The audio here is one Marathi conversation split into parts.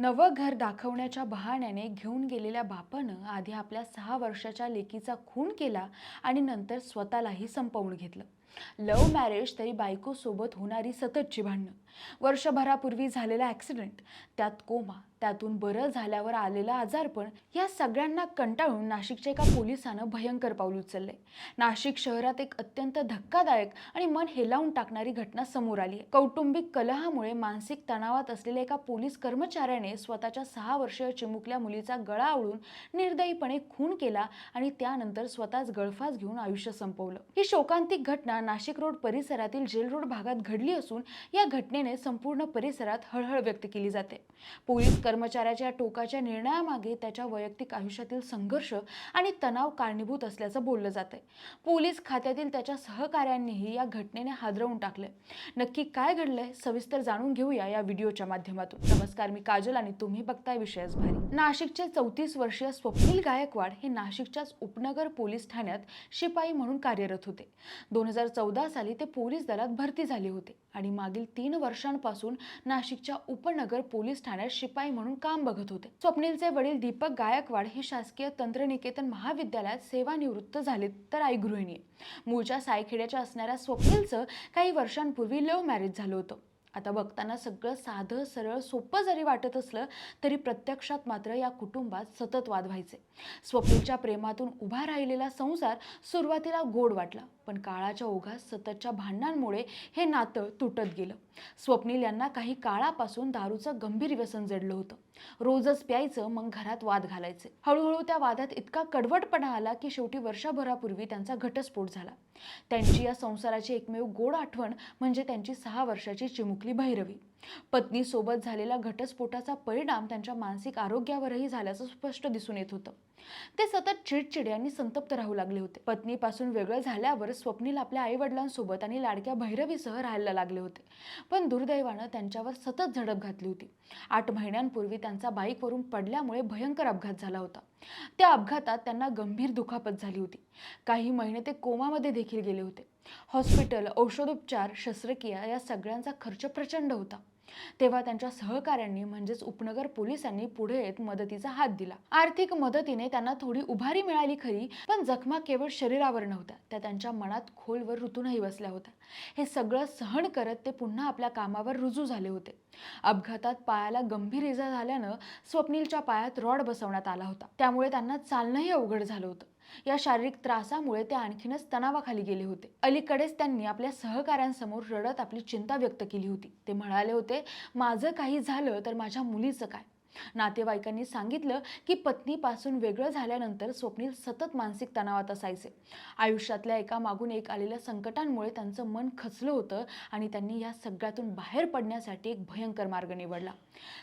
नवं घर दाखवण्याच्या बहाण्याने घेऊन गेलेल्या बापानं आधी आपल्या सहा वर्षाच्या लेकीचा खून केला आणि नंतर स्वतःलाही संपवून घेतलं. लव्ह मॅरेज तरी बायकोसोबत होणारी सततची भांडणं. वर्षभरापूर्वी झालेला ॲक्सिडेंट त्यात कोमा त्यातून बरं झाल्यावर आलेलं आजारपण या सगळ्यांना कंटाळून नाशिकच्या एका पोलिसानं भयंकर पाऊल उचललंय. नाशिक शहरात एक अत्यंत धक्कादायक आणि मन हेलावून टाकणारी घटना समोर आली आहे. कौटुंबिक कलहामुळे मानसिक तणावात असलेल्या एका पोलीस कर्मचाऱ्याने स्वतःच्या सहा वर्षीय चिमुकल्या मुलीचा गळा आवळून निर्दयीपणे खून केला आणि त्यानंतर स्वतःच गळफास घेऊन आयुष्य संपवलं. ही शोकांतिक घटना नाशिक रोड परिसरातील जेल रोड भागात घडली असून या घटनेने संपूर्ण परिसरात हळहळ व्यक्त केली जाते. पोलीस कर्मचाऱ्याच्या टोकाच्या निर्णयामागे त्याच्या वैयक्तिक आयुष्यातील संघर्ष आणि तणाव कारणीभूत असल्याचं बोललं जातंय. पोलीस खात्यातील त्याच्या सहकाऱ्यांनीही या घटनेने हादरवून टाकलंय. नक्की काय घडलंय सविस्तर जाणून घेऊया या व्हिडिओच्या माध्यमातून. नमस्कार मी काजल आणि तुम्ही बघताय विषयच भारी. नाशिकचे चौतीस वर्षीय स्वप्नील गायकवाड हे नाशिकच्याच उपनगर पोलीस ठाण्यात शिपाई म्हणून कार्यरत होते. दोन हजार चौदा साली ते पोलीस दलात भरती झाले होते आणि मागील तीन वर्षांपासून नाशिकच्या उपनगर पोलीस ठाण्यात शिपाई म्हणून काम बघत होते. स्वप्नीलचे वडील दीपक गायकवाड हे शासकीय तंत्रनिकेतन महाविद्यालयात सेवानिवृत्त झालेत तर आई गृहिणी मूळच्या सायखेड्याच्या असणाऱ्या स्वप्नीलचं काही वर्षांपूर्वी लव्ह मॅरेज झालं होतं. आता बघताना सगळं साधं सरळ सोपं जरी वाटत असलं तरी प्रत्यक्षात मात्र या कुटुंबात सतत वाद व्हायचे. स्वप्नीलच्या प्रेमातून उभा राहिलेला संसार सुरुवातीला गोड वाटला पण काळाच्या ओघात सततच्या भांडणांमुळे हे नातं तुटत गेलं. स्वप्नील यांना काही काळापासून दारूचं गंभीर व्यसन जडलं होतं. रोजच प्यायचं मग घरात वाद घालायचे. हळूहळू त्या वादात इतका कडवटपणा आला की शेवटी वर्षभरापूर्वी त्यांचा घटस्फोट झाला. त्यांची या संसाराची एकमेव गोड आठवण म्हणजे त्यांची सहा वर्षाची चिमुकली भैरवी. पत्नीसोबत झालेल्या घटस्फोटाचा परिणाम त्यांच्या मानसिक आरोग्यावरही झाल्याचं स्पष्ट दिसून येत होतं. ते सतत चिडचिडे आणि संतप्त राहू लागले होते. पत्नीपासून वेगळं झाल्यावर स्वप्नील आपल्या आई वडिलांसोबत आणि लाडक्या भैरवीसह राहायला लागले होते. पण दुर्दैवानं त्यांच्यावर सतत झडप घातली होती. आठ महिन्यांपूर्वी त्यांचा बाईकवरून पडल्यामुळे भयंकर अपघात झाला होता. त्या अपघातात त्यांना गंभीर दुखापत झाली होती. काही महिने ते कोमामध्ये देखील गेले होते. हॉस्पिटल औषधोपचार शस्त्रक्रिया या सगळ्यांचा खर्च प्रचंड होता. तेव्हा त्यांच्या सहकाऱ्यांनी म्हणजेच उपनगर पोलिसांनी पुढे येत मदतीचा हात दिला. आर्थिक मदतीने त्यांना थोडी उभारी मिळाली खरी पण जखमा केवळ शरीरावर नव्हत्या. त्या त्यांच्या मनात खोलवर ऋतूनही बसल्या होत्या. हे सगळं सहन करत ते पुन्हा आपल्या कामावर रुजू झाले होते. अपघातात पायाला गंभीर इजा झाल्यानं स्वप्नीलच्या पायात रॉड बसवण्यात आला होता. त्यामुळे त्यांना चालणंही अवघड झालं होतं. या शारीरिक त्रासामुळे ते आणखीनच तणावाखाली गेले होते. अलीकडेच त्यांनी आपल्या सहकाऱ्यांसमोर रडत आपली चिंता व्यक्त केली होती. ते म्हणाले होते माझं काही झालं तर माझ्या मुलीचं काय? नातेवाईकांनी सांगितलं की पत्नीपासून वेगळं झाल्यानंतर स्वप्नील सतत मानसिक तणावात असायचे. आयुष्यातल्या एका मागून एक आलेल्या संकटांमुळे त्यांचं मन खचलं होतं आणि त्यांनी या सगळ्यातून बाहेर पडण्यासाठी एक भयंकर मार्ग निवडला.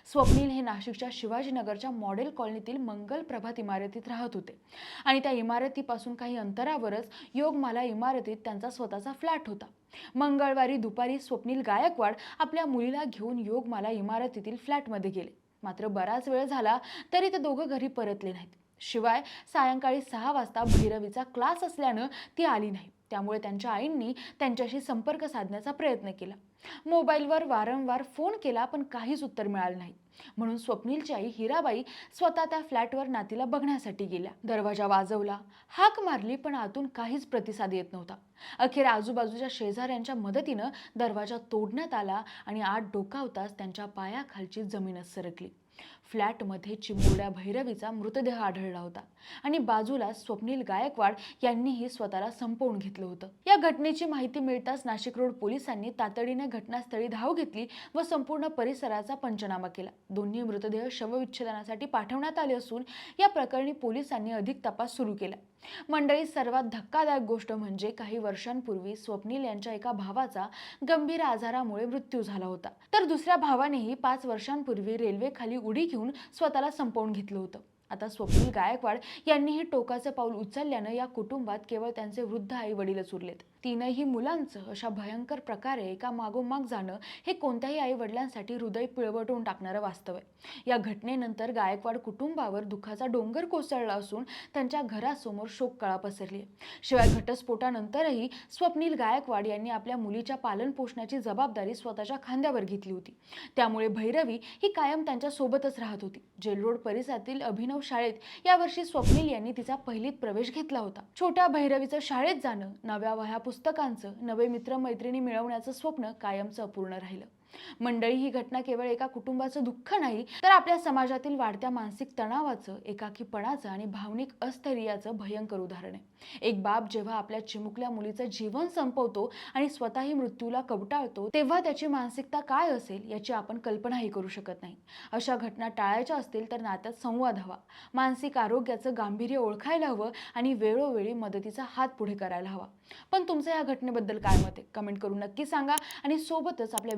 स्वप्नील हे नाशिकच्या शिवाजीनगरच्या मॉडेल कॉलनीतील मंगल प्रभात इमारतीत राहत होते. आणि त्या इमारतीपासून काही अंतरावरच योगमाला इमारतीत त्यांचा स्वतःचा फ्लॅट होता. मंगळवारी दुपारी स्वप्नील गायकवाड आपल्या मुलीला घेऊन योगमाला इमारतीतील फ्लॅटमध्ये गेले. मात्र बराच वेळ झाला तरी ते दोघं घरी परतले नाहीत. शिवाय सायंकाळी सहा वाजता भैरवीचा क्लास असल्यानं ती आली नाही. त्यामुळे त्यांच्या आईंनी त्यांच्याशी संपर्क साधण्याचा प्रयत्न केला. मोबाईलवर वारंवार फोन केला पण काहीच उत्तर मिळालं नाही. म्हणून स्वप्नीलची आई हिराबाई स्वतः त्या फ्लॅटवर नातीला बघण्यासाठी गेल्या. दरवाजा वाजवला. हाक मारली पण आतून काहीच प्रतिसाद येत नव्हता. अखेर आजूबाजूच्या शेजाऱ्यांच्या मदतीनं दरवाजा तोडण्यात आला आणि आत डोकावताच त्यांच्या पायाखालची जमीनच सरकली. फ्लॅटमध्ये चिमुरड्या भैरवीचा मृतदेह आढळला होता आणि बाजूला स्वप्नील गायकवाड यांनीही स्वतःला संपवून घेतलं होतं. या घटनेची माहिती मिळताच नाशिक रोड पोलिसांनी तातडीने घटनास्थळी धाव घेतली व संपूर्ण परिसराचा पंचनामा केला. दोन्ही मृतदेह शवविच्छेदनासाठी पाठवण्यात आले असून या प्रकरणी पोलिसांनी अधिक तपास सुरू केला. मंडळी सर्वात धक्कादायक गोष्ट म्हणजे काही वर्षांपूर्वी स्वप्नील यांच्या एका भावाचा गंभीर आजारामुळे मृत्यू झाला होता. तर दुसऱ्या भावानेही पाच वर्षांपूर्वी रेल्वेखाली उडी घेऊन स्वतःला संपवून घेतलं होतं. आता स्वप्नील गायकवाड यांनीही टोकाचं पाऊल उचलल्यानं या कुटुंबात केवळ त्यांचे वृद्ध आई वडीलच उरलेत. तीनही मुलांचं अशा भयंकर प्रकारे एका मागोमाग जाणं हे कोणत्याही आई वडिलांसाठी हृदय पिळवटून टाकणारं वास्तव आहे. या घटनेनंतर गायकवाड कुटुंबावर दुःखाचा डोंगर कोसळला असून त्यांच्या घरासमोर शोककळा पसरली शिवाय घटस्फोटानंतरही स्वप्नील गायकवाड यांनी आपल्या मुलीच्या पालनपोषणाची जबाबदारी स्वतःच्या खांद्यावर घेतली होती. त्यामुळे भैरवी ही कायम त्यांच्या सोबतच राहत होती. जेल रोड परिसरातील अभिनव शाळेत यावर्षी स्वप्नील यांनी तिचा पहिलीत प्रवेश घेतला होता. छोट्या भैरवीचं शाळेत जाणं नव्या वह्या पुस्तकांचं नवे मित्रमैत्रिणी मिळवण्याचं स्वप्न कायमचं अपूर्ण राहिलं. मंडळी ही घटना केवळ एका कुटुंबाचं दुःख नाही तर आपल्या समाजातील वाढत्या मानसिक तणावाचं एकाकीपणाचं आणि भावनिक अस्थैर्याचं भयंकर उदाहरण आहे. एक बाप जेव्हा आपल्या चिमुकल्या मुलीचं जीवन संपवतो आणि स्वतःही मृत्यूला कवटाळतो तेव्हा त्याची मानसिकता काय असेल याची आपण कल्पनाही करू शकत नाही. अशा घटना टाळायच्या असतील तर नात्यात संवाद हवा. मानसिक आरोग्याचं गांभीर्य ओळखायला हवं आणि वेळोवेळी मदतीचा हात पुढे करायला हवा. पण तुमचं या घटनेबद्दल काय मत आहे? कमेंट करून नक्की सांगा आणि सोबतच आपल्या